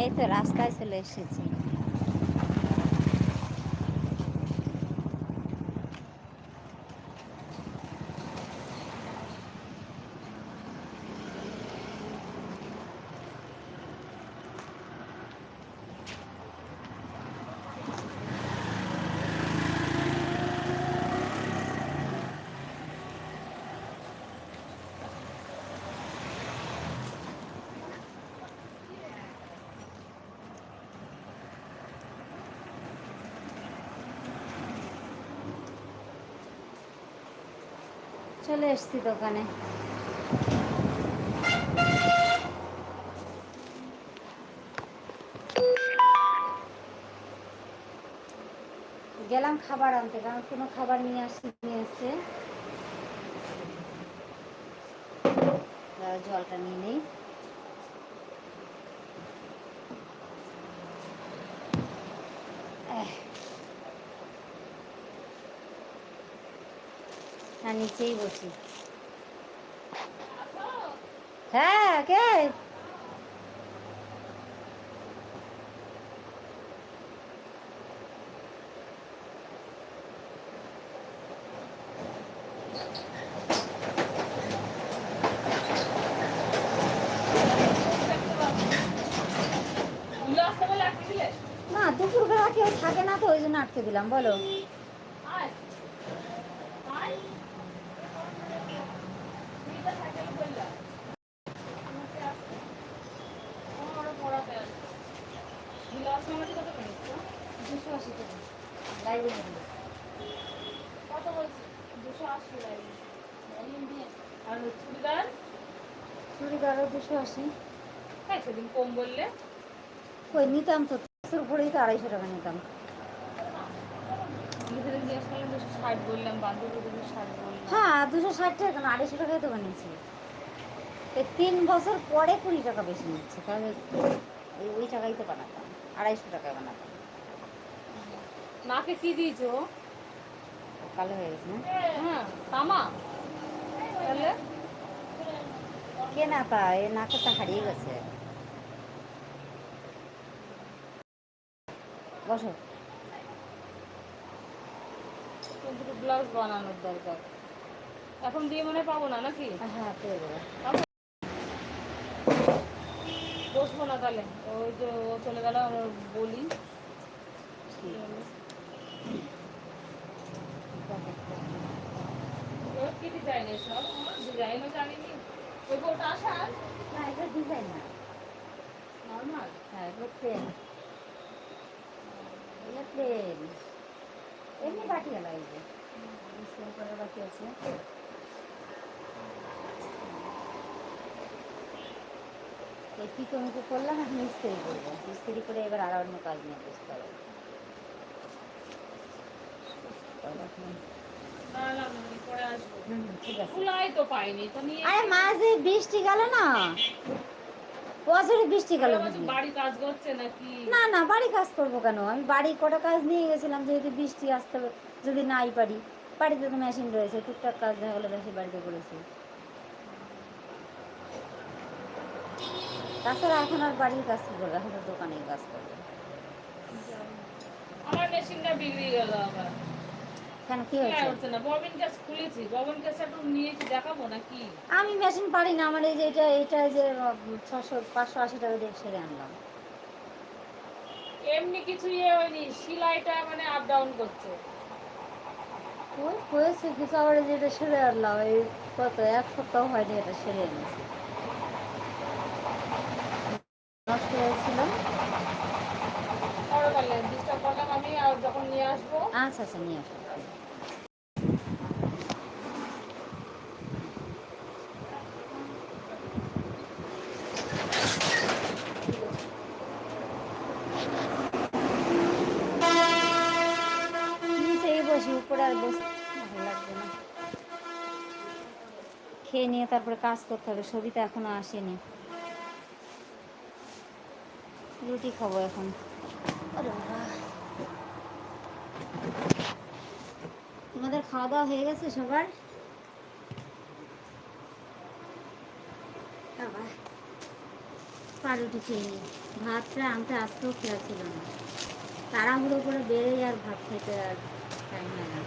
এই তো রাস্তায় চলে এসেছি। চলে এসছি দোকানে। গেলাম খাবার আনতে, কারণ কোনো খাবার নিয়ে আসি, নিয়ে এসছে। জলটা নিয়ে নেই। না নিচেই বসি। হ্যাঁ কে? না দুপুর বেলা কেউ থাকে না তো ওই জন্য আটকে দিলাম বলো দুশো আশি টাকা লাইব্রেরি আর চুড়িদার? চুড়িদারও দুশো আশি। হ্যাঁ সেদিন কম বললে। কই নিতাম তো তিনশোর উপরেই তো আড়াইশো টাকা নিতাম। দুশো ষাট হ্যাঁ দুশো ষাট টাকা কেন? আড়াইশো টাকায় তো বানিয়েছি। এই তিন বছর পরে কুড়ি টাকা বেশি নিচ্ছে তাহলে ওই ওই টাকাই তো বানাতাম আড়াইশো টাকায় বানাতাম। মাকে কি দিয়েছ? কালো হয়ে গেছে না? হ্যাঁ তামা? তাহলে? কে না তা এ নাকটা হারিয়ে গেছে। বসো। দুটো ব্লাউজ বানানোর দরকার। এখন দিয়ে মনে পাবো না নাকি? হ্যাঁ পেয়ে দেবো বসবো না তাহলে। ওই যে ও চলে গেল বলি। ঠিক আছে এবার কি ডিজাইন এসব ডিজাইনও জানিনি ওই বউটা আসার না এটা ডিজাইন না। নর্মাল? হ্যাঁ এগুলো প্লেন এগুলো প্লেন এমনি বাটি গেল এই যে। বাকি আছে এই পিকমিকে করলাম এখন ইস্ত্রি করব। ইস্ত্রি করে এবার আর অন্য কাজ নিয়ে বুঝতে হবে। আরে মাঝে বৃষ্টি গেল না বছরে বৃষ্টি গেল বাড়ি কাজ করছে নাকি? না না বাড়ি কাজ করব কেন? আমি বাড়ি কটা কাজ নিয়ে গেছিলাম যেহেতু বৃষ্টি আসতে যদি নাই পারি বাড়িতে তো মেশিন রয়েছে টুকটাক কাজ দেখা গেলে বেশি বাড়িতে করেছি। তাছাড়া এখন আর বাড়ির কাজ কি করবে? এখন দোকানেই কাজ করবে। আমার মেশিনটা বিগড়ে গেল আবার। কেন কি হ্যাঁ, হয়েছে না। ববিন গ্যাস খুলেছি। ববিন গ্যাস একটু নিয়েছি দেখাবো নাকি? আমি মেশিন পারি না। আমার এই যে এটা এটা যে ছশো পাঁচশো আশি টাকা দিয়ে সেরে আনলাম। এমনি কিছু ইয়ে হয়নি। সিলাইটা মানে আপ ডাউন করছে। ওই হয়েছে কিছু আবার এই যে এটা সেরে আনলাম। এই কত এক সপ্তাহ হয়নি এটা সেরে এনেছি। নষ্ট হয়েছিল। ডিস্টার্ব করলাম আমি আর যখন নিয়ে আসব? আচ্ছা আচ্ছা নিয়ে আসো নিচেই বসি উপরে আর বসতে ভালো লাগবে না খেয়ে নিয়ে তারপরে কাজ করতে হবে। সবিতা এখনও আসেনি। রুটি খাব এখন। তোমাদের খাওয়া দাওয়া হয়ে গেছে সবার। পাউরুটি খেয়ে নি ভাতটা আনতে আসতেও খেয়াল ছিল না। তাড়াহুড়ো করে বেড়ে আর ভাত খেতে আর টাইম হয় না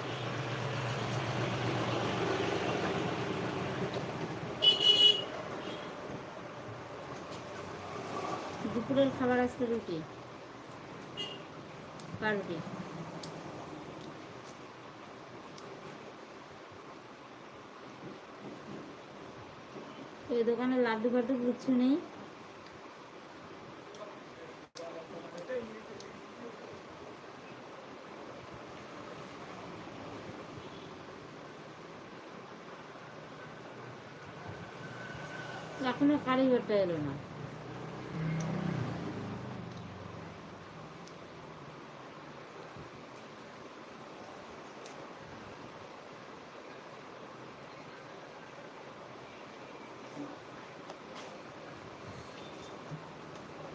দুপুরের খাবার আজকে রুটি। পাউরুটি এই দোকানে লাড্ডু ফাড্ডু কিচ্ছু নেই। এখনও কারিগরটা এলো না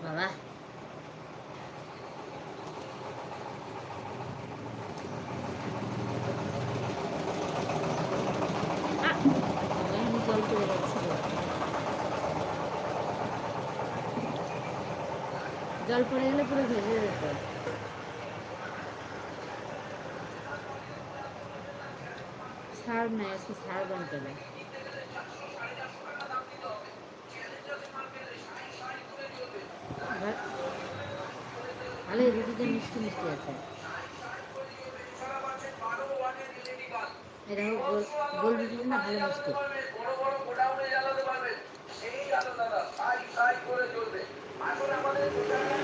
বাবা আহ! এমনি জল পড়ে যাচ্ছিল। জল পড়ে গেলে পুরো ভেজে যেত সার নেই, আজকে সার বানতে এই রুটিটা মিষ্টি মিষ্টি আছে। এটা হোক গোল রুটিটা না ভালো মিষ্টি। ব্লাউজ কাটতে হবে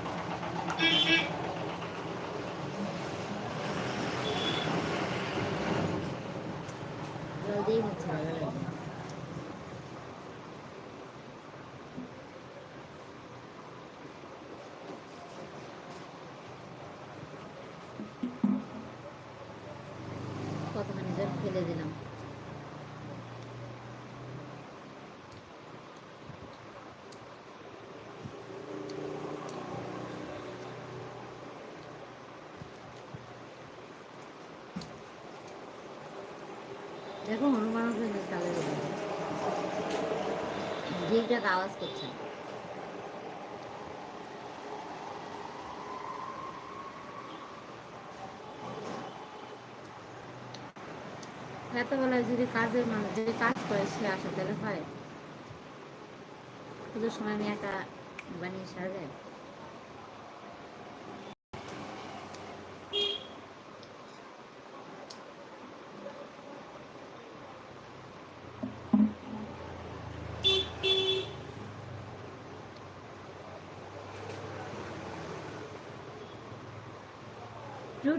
দেখো, হনুমান কিন্তু চালের ঝিলটাকে আওয়াজ করছে। এতবেলায় যদি কাজের মানুষ যদি কাজ করে সে আসে, তাহলে হয়। পুজোর সময় আমি একা বানিয়ে সারা যায়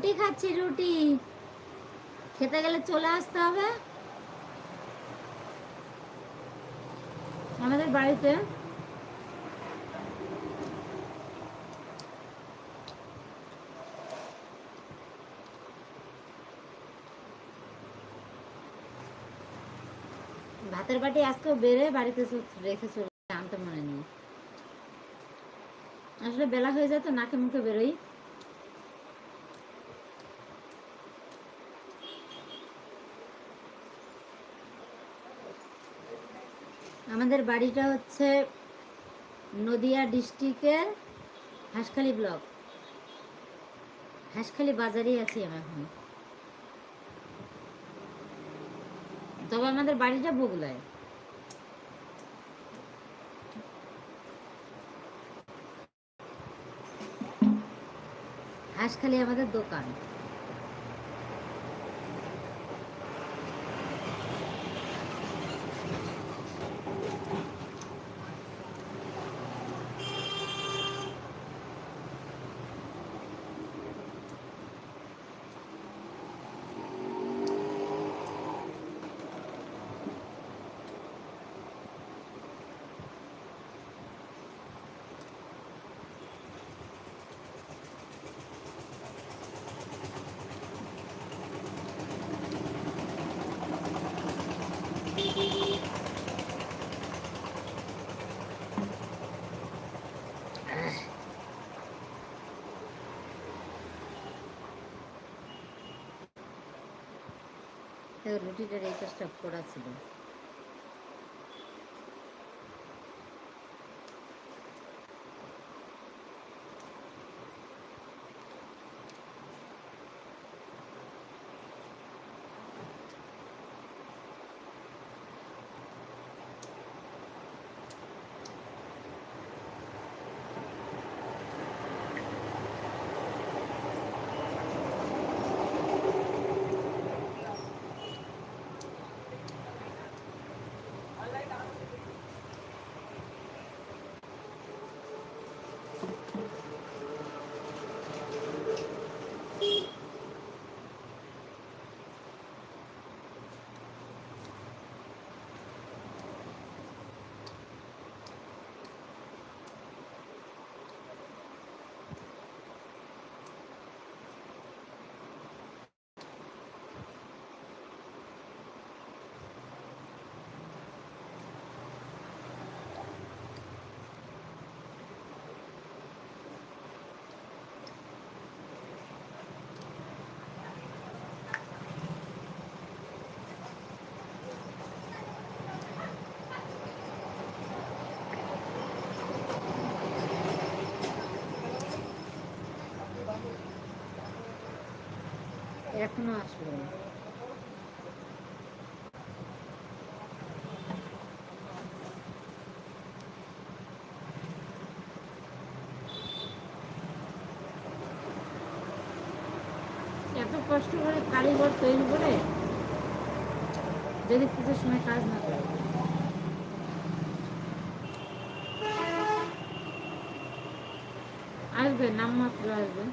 রুটি খাচ্ছি, রুটি। খেতে গেলে চলে আসতে হবে। আমাদের বাড়িতে ভাতের বাটি আজকে বেড়ে বাড়িতে রেখে চলে আনতে মনে নেই। আসলে বেলা হয়ে যায় তো, নাকে মুখে বেরোই। আমাদের বাড়িটা হচ্ছে নদিয়া ডিস্ট্রিক্টের হাঁসখালি ব্লক। হাঁসখালি বাজারেই আছি আমি এখন। তবে আমাদের বাড়িটা বগুলায় হাঁসখালি আমাদের দোকান। রুটিটার এই কাজটা করা ছিল। এখনও আসলো এত কষ্ট করে কারিগর তৈরি করে যদি পুজোর সময় কাজ না করে। আসবে, নামমাত্র আসবে।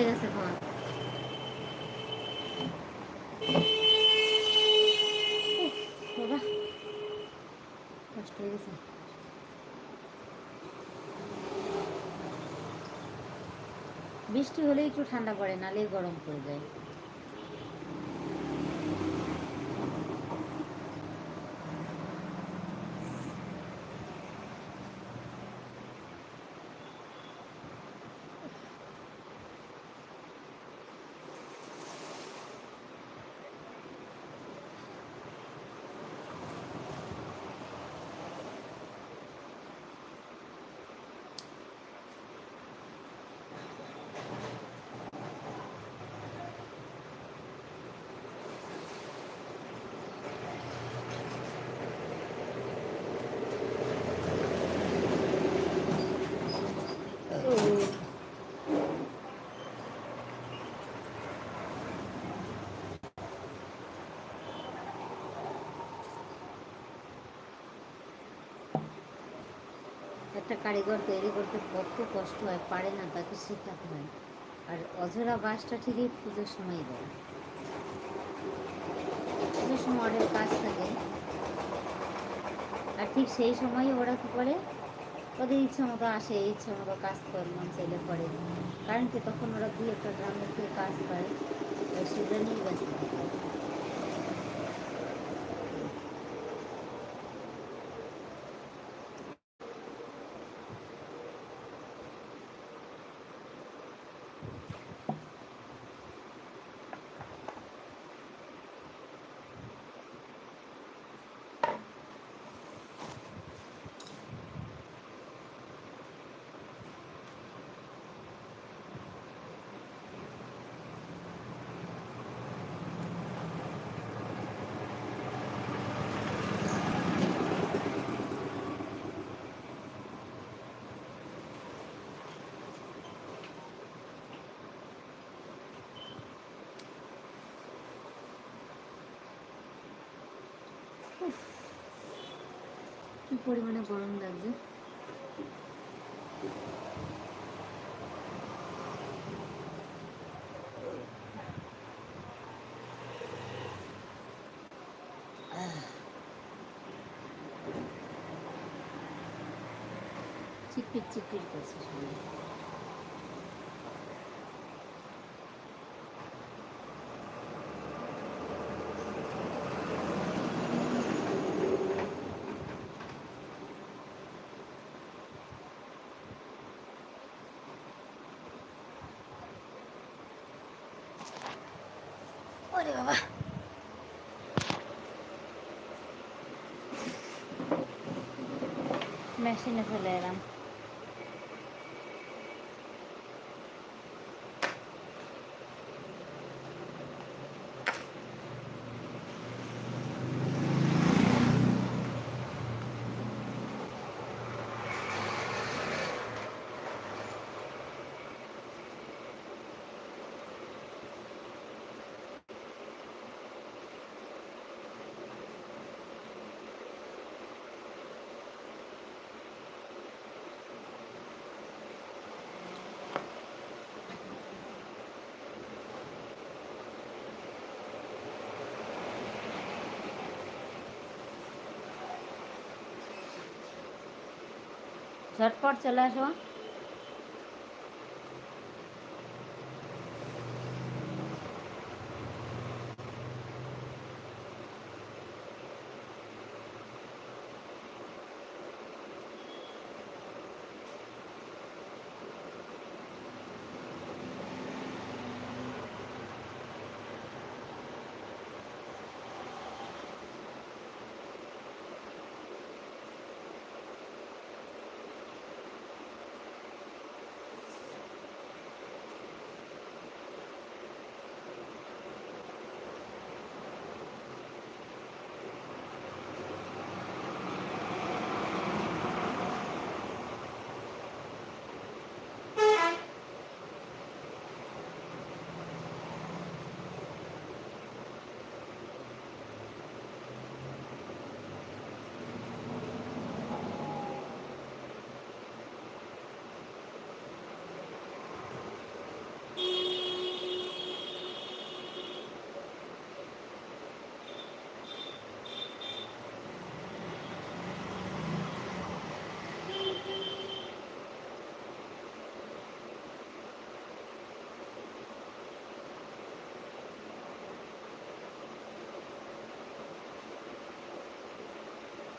হয়ে গেছে তোমার। বৃষ্টি হলে একটু ঠান্ডা পড়ে নালে গরম পড়ে যায়। একটা কারিগর তৈরি করতে কত কষ্ট হয়, পারে না, তাকে শেখাতে হয়। আর অঝরা বাসটা ঠিকই পুজোর সময় দেয়। পুজোর সময় ওদের কাজ থাকে। আর ঠিক সেই সময় ওরা কী করে? ওদের ইচ্ছা মতো আসে ইচ্ছা মতো কাজ করে, মন চাইলে করে। কারণ কি? তখন ওরা দুই একটা গ্রামের থেকে কাজ করে। সেটা নিয়ে ব্যস্ত কি পরিমাণে গরম লাগছে? চিকপিক চিকপিক করছে শরীর মেশিনে চলে এলাম। ঝটপট চলে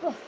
আসো উফ,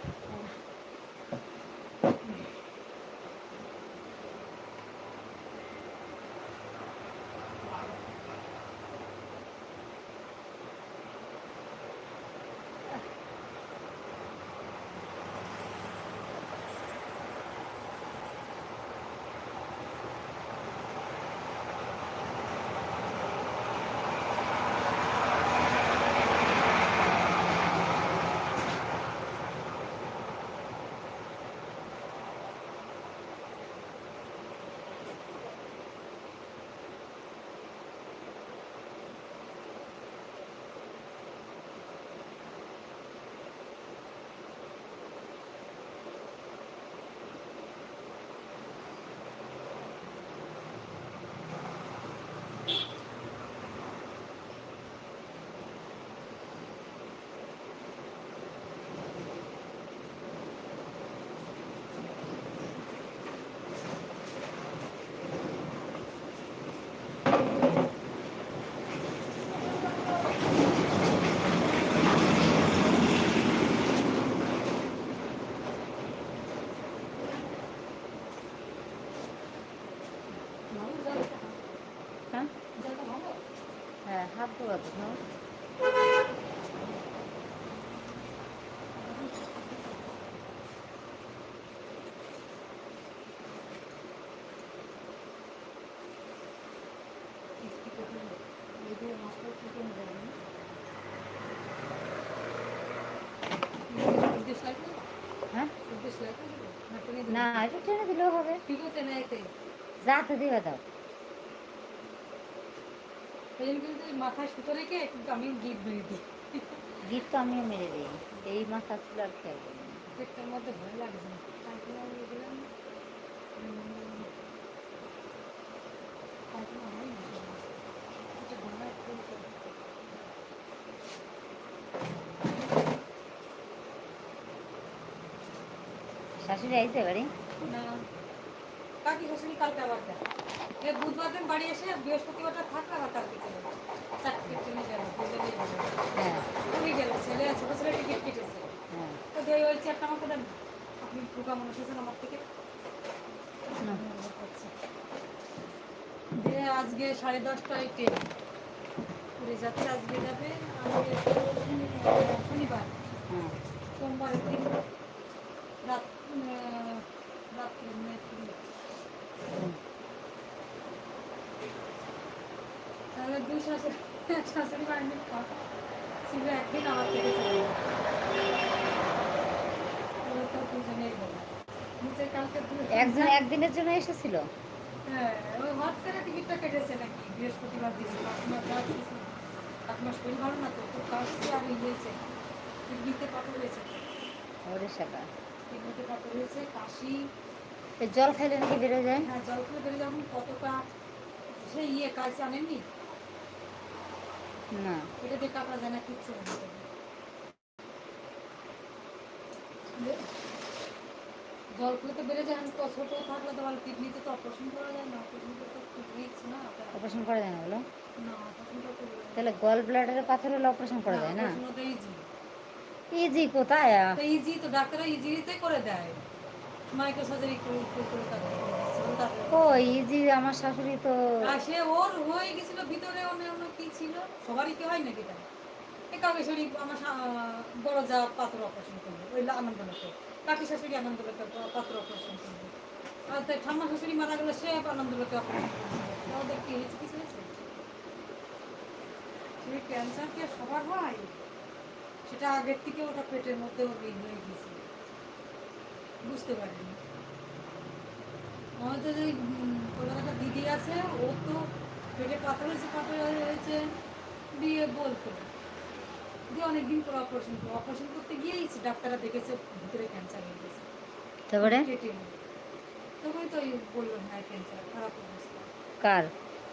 হ্যাঁ হ্যাঁ হাত ধোয়া তো নাও। হ্যাঁ না এটা টেনে দিলেও হবে যাতে দিবে দাও মাথায় সুতো রেখে কিন্তু আমি গিফট মেরে দিই গিফট তো আমিও মেরে দিই এই মাথা ছিল আর খেয়াল করি পেটটার মধ্যে ভয় লাগছে তারপরে আমি হয় না এটা ঘোড়া একটু শাশুড়ি আইছে বাড়ি না কাকি শাশুড়ি কালকে আবার দেয় এ বুধবার দিন বাড়ি এসে বৃহস্পতিবারটা থাকলে কালকে চলে চারটে ট্রেনে হ্যাঁ। উনি গেল ছেলে ছোট ছেলে টিকিট কেটেছে। হ্যাঁ। তো দিয়ে ওই চেয়ারটা আমাকে দেন। আপনি ঢোকা মনে হচ্ছেন আমার থেকে। দিয়ে আজকে সাড়ে দশটায় ট্রেন পুরী যাত্রী আজকে যাবে। আজকে শনিবার- সোমবারের দিন রাত রাত্রে দুই শাশুড়ি এক শাশুড়ি বাড়ি কথা। ছিল একদিন আমার থেকে চলে একজন একদিনের জন্য এসেছিল? হ্যাঁ ওই হট করে টিকিটটা কেটেছে নাকি? বৃহস্পতিবার দিন। শরীর ভালো না তো খুব কাশছে আর ইয়েছে কিডনিতে পাথর হয়েছে। ওরে শাখা কিডনিতে পাথর হয়েছে কাশি। জল খাইলে নাকি বেরো যায়? হ্যাঁ জল করে বেরিয়ে যখন কতটা সে ইয়ে কাজ আনেননি না। এটা দিয়ে কাটা যায় না কিচ্ছু না জল খুলে তো বেড়ে যায় তো ছোট থাকলে তো ভালো কিডনিতে তো অপারেশন করা যায় না খুব অপারেশন করা যায় না বলো? না অপারেশন করতে তাহলে গল ব্লাডারে পাথর হলে অপারেশন করা যায় না। ইজি কোথায়? ইজি তো ডাক্তাররা ইজিতে করে দেয়। মাইক্রো সার্জারি করে করে ও ইজি আমার শাশুড়ি তো সে ওর হয়ে গেছিল ভিতরে অন্য অন্য কি ছিল? সবারই কি হয় নাকি তাই এই কাকেশ্বরী আমার বড় যা পাত্র অপারেশন করবে ওই আনন্দলোকে কাকি শাশুড়ি আনন্দলোকে পাত্র অপারেশন করবে আর তাই ঠাম্মা শাশুড়ি মারা গেলে সে আনন্দলোকে অপারেশন করবে ওদের কি হয়েছে কিছু হয়েছে? ক্যান্সার কি সবার হয়? সেটা আগের থেকে ওটা পেটের মধ্যে ওর হয়ে গেছে বুঝতে পারিনি। আমাদের যে উম, কলকাতার দিদি আছে ও তো পেটে পাথর হয়েছে পাথর হয়েছে দিয়ে বলতো দিয়ে অনেকদিন পর অপারেশন করে অপারেশন করতে গিয়েই ডাক্তাররা দেখেছে ভিতরে ক্যান্সার হয়ে গেছে। তারপরে? পেটে তখন তো বলল হ্যাঁ ক্যান্সার খারাপ অবস্থা। কার?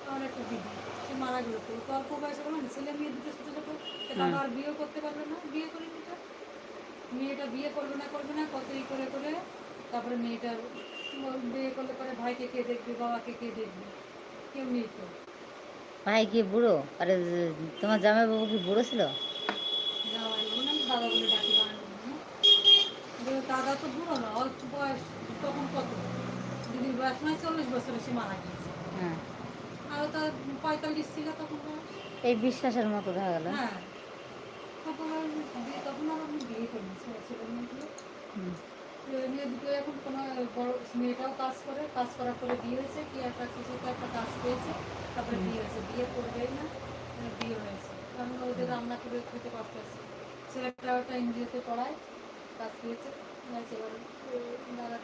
আমার একটা দিদি সে মারা গেল। তো অল্প বয়সে বললাম ছেলে মেয়ে দুটো ছোটো ছোটো। তারা আর বিয়ে করতে পারবে না বিয়ে করে নিতে মেয়েটা বিয়ে করবে না করবে না কত ই করে করে। তারপরে মেয়েটার বিয়ে করলে পরে ভাইকে কে দেখবে বাবাকে কে দেখবে? কেউ নেই তো। ভাই কি বুড়ো? আরে তোমার জামাই বাবু কি বুড়ো ছিল? দাদা বলে ডাকি দাদা তো বুড়ো না অল্প বয়স তখন কত? দিদির বয়স নয় চল্লিশ বছরে সে মারা গিয়েছে। হ্যাঁ। আর তার পঁয়তাল্লিশ ছিল তখন এই বিশ্বাসের মতো দেখা গেল। হ্যাঁ। তখন তখন আর আমি বিয়ে করিনি ছেলে ছেলে মেয়ে ছিল হুম। ছেলে মেয়ে দুটো এখন কোনো বড় মেয়েটাও কাজ করে কাজ করার পরে বিয়ে হয়েছে কি একটা কিছু তো একটা কাজ পেয়েছে তারপরে বিয়ে হয়েছে। বিয়ে করবেই না বিয়ে হয়েছে। কারণ ওদের রান্না করে খেতে পারতেছে ছেলেটা ওটা এনজিওতে পড়ায় কাজ পেয়েছে। ছেলে দাদা